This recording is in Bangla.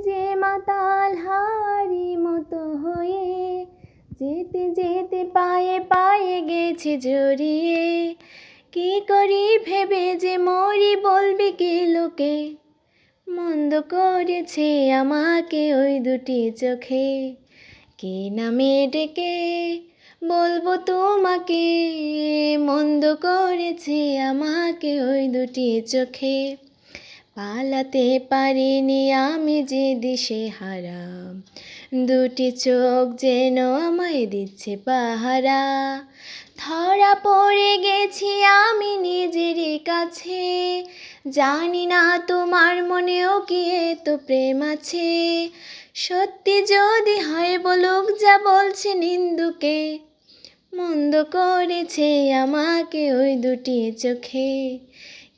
যে মাতাল হারি মতো হয়ে যেতে যেতে পায়ে পায়ে গেছে জড়িয়ে। কি করি ভেবে যে মরি বলবি কি লোকে? মন্দ করেছে আমাকে ওই দুটি চোখে। কে নামে ডেকে বলব তোমাকে? মন্দ করেছে আমাকে ওই দুটি চোখে। পালাতে পারিনি আমি যে দিশে হারা। দুটি চোখ যেন আমায় দিচ্ছে পাহারা। ধরা পড়ে গেছি আমি নিজেরই কাছে। জানি না তোমার মনেও কি তো প্রেম আছে। সত্যি যদি হয় বলুক যা বলছে নিন্দুকে, মন্দ করেছে আমাকে ওই দুটি চোখে।